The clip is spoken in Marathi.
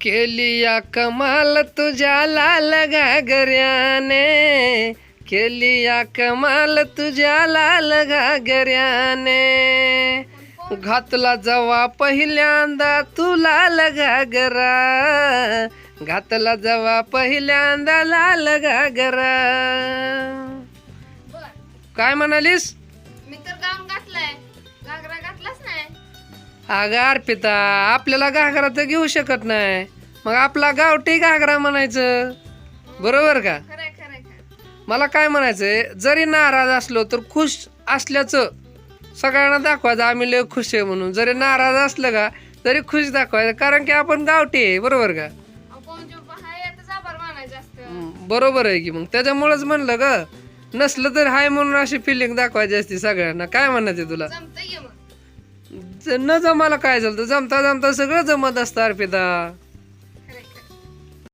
केली या कमाल तुझ्या लाल घागऱ्याने. केली या कमाल तुझ्या लाल घागऱ्याने. घातला जवा पहिल्यांदा तू लाल घागरा. घातला जवा पहिल्यांदा लाल घागरा. काय म्हणालीस? अगं अर्पिता आपल्याला घागरा तर घेऊ शकत नाही. मग आपला गावठी घागरा म्हणायचं. बरोबर का? खरंय खरंय खरं मला काय म्हणायचंय जरी नाराज असलो तर खुश असल्याचं सगळ्यांना दाखवायचं. आम्ही लय खुश आहे म्हणून. जरी नाराज असलं का तरी खुश दाखवायचं. कारण की आपण गावठी आहे बरोबर का? बरोबर आहे की मग. त्याच्यामुळेच म्हणलं ग. नसलं तर हाय म्हणून अशी फिलिंग दाखवायची असते सगळ्यांना. काय म्हणायचं तुला? न जमाला काय झालं? तर जमता जमता सगळं जमत असतं अर्पिता.